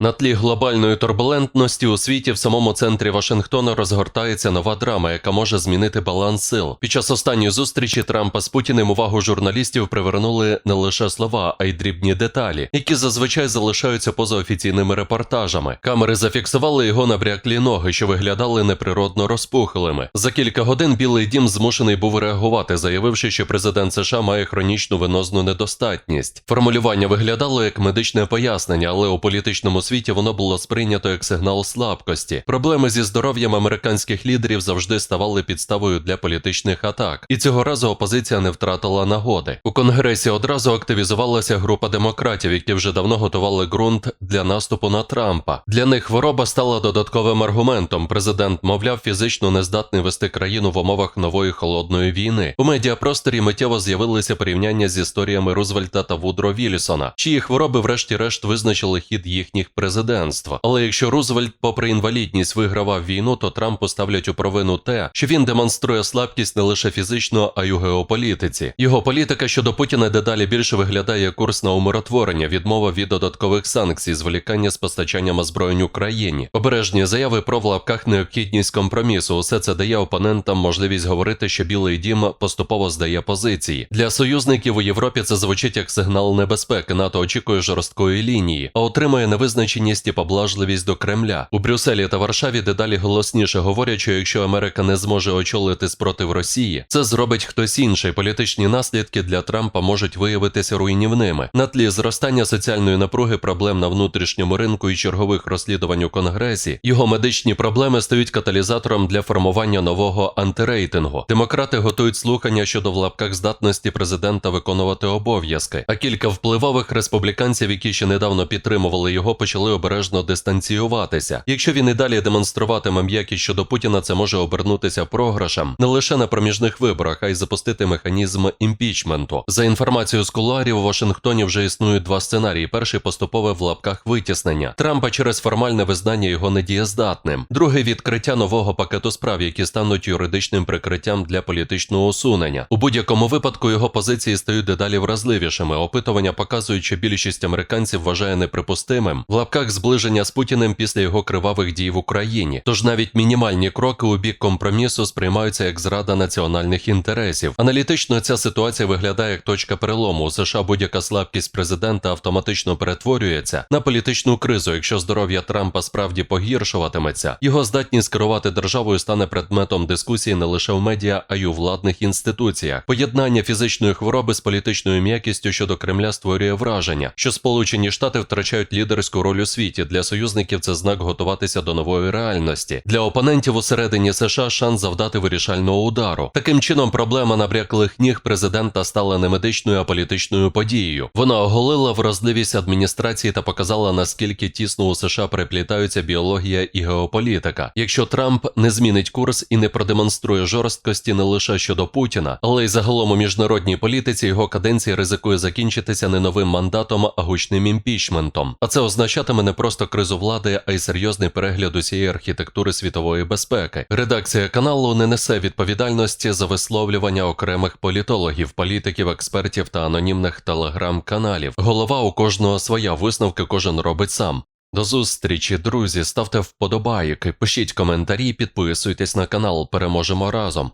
На тлі глобальної турбулентності у світі в самому центрі Вашингтона розгортається нова драма, яка може змінити баланс сил. Під час останньої зустрічі Трампа з Путіним увагу журналістів привернули не лише слова, а й дрібні деталі, які зазвичай залишаються поза офіційними репортажами. Камери зафіксували його набряклі ноги, що виглядали неприродно розпухлими. За кілька годин Білий Дім змушений був реагувати, заявивши, що президент США має хронічну венозну недостатність. Формулювання виглядало як медичне пояснення, але у політичному світі воно було сприйнято як сигнал слабкості. Проблеми зі здоров'ям американських лідерів завжди ставали підставою для політичних атак, і цього разу опозиція не втратила нагоди. У конгресі одразу активізувалася група демократів, які вже давно готували ґрунт для наступу на Трампа. Для них хвороба стала додатковим аргументом. Президент, мовляв, фізично не здатний вести країну в умовах нової холодної війни. У медіапросторі миттєво з'явилися порівняння з історіями Рузвельта та Вудро Вільсона, чиї хвороби, врешті-решт, визначили хід їхніх президентства. Але якщо Рузвельт, попри інвалідність, вигравав війну, то Трампу ставлять у провину те, що він демонструє слабкість не лише фізично, а й у геополітиці. Його політика щодо Путіна дедалі більше виглядає курс на умиротворення, відмова від додаткових санкцій, зволікання з постачанням озброєнь Україні, обережні заяви про в лапках необхідність компромісу. Усе це дає опонентам можливість говорити, що Білий Дім поступово здає позиції. Для союзників у Європі це звучить як сигнал небезпеки. НАТО очікує жорсткої лінії, а отримує невизначеність і поблажливість до Кремля. У Брюсселі та Варшаві дедалі голосніше говорять, що якщо Америка не зможе очолити спротив Росії, це зробить хтось інший. Політичні наслідки для Трампа можуть виявитися руйнівними. На тлі зростання соціальної напруги, проблем на внутрішньому ринку і чергових розслідувань у Конгресі, його медичні проблеми стають каталізатором для формування нового антирейтингу. Демократи готують слухання щодо в лапках здатності президента виконувати обов'язки. А кілька впливових республіканців, які ще недавно підтримували його, почали обережно дистанціюватися. Якщо він і далі демонструватиме м'якість щодо Путіна, це може обернутися програшем не лише на проміжних виборах, а й запустити механізм імпічменту. За інформацією з кулуарів, у Вашингтоні вже існують два сценарії. Перший поступове в лапках витіснення Трампа через формальне визнання його недієздатним. Другий відкриття нового пакету справ, які стануть юридичним прикриттям для політичного усунення. У будь-якому випадку його позиції стають дедалі вразливішими. Опитування показують, що більшість американців вважає неприпустимим в лапках зближення з Путіним після його кривавих дій в Україні. Тож навіть мінімальні кроки у бік компромісу сприймаються як зрада національних інтересів. Аналітично ця ситуація виглядає як точка перелому. У США будь-яка слабкість президента автоматично перетворюється на політичну кризу. Якщо здоров'я Трампа справді погіршуватиметься, його здатність керувати державою стане предметом дискусії не лише в медіа, а й у владних інституціях. Поєднання фізичної хвороби з політичною м'якістю щодо Кремля створює враження, що Сполучені Штати втрачають лідерську роль у світі. Для союзників це знак готуватися до нової реальності. Для опонентів усередині США шанс завдати вирішального удару. Таким чином, проблема набряклих ніг президента стала не медичною, а політичною подією. Вона оголила вразливість адміністрації та показала наскільки тісно у США переплітаються біологія і геополітика. Якщо Трамп не змінить курс і не продемонструє жорсткості не лише щодо Путіна, але й загалом у міжнародній політиці його каденція ризикує закінчитися не новим мандатом, а гучним імпічментом. А це означатиме не просто кризу влади, а й серйозний перегляд усієї архітектури світової безпеки. Редакція каналу не несе відповідальності за висловлювання окремих політологів, політиків, експертів та анонімних телеграм-каналів. Голова у кожного своя висновки кожен робить сам. До зустрічі, друзі. Ставте вподобайки, пишіть коментарі, підписуйтесь на канал. Переможемо разом.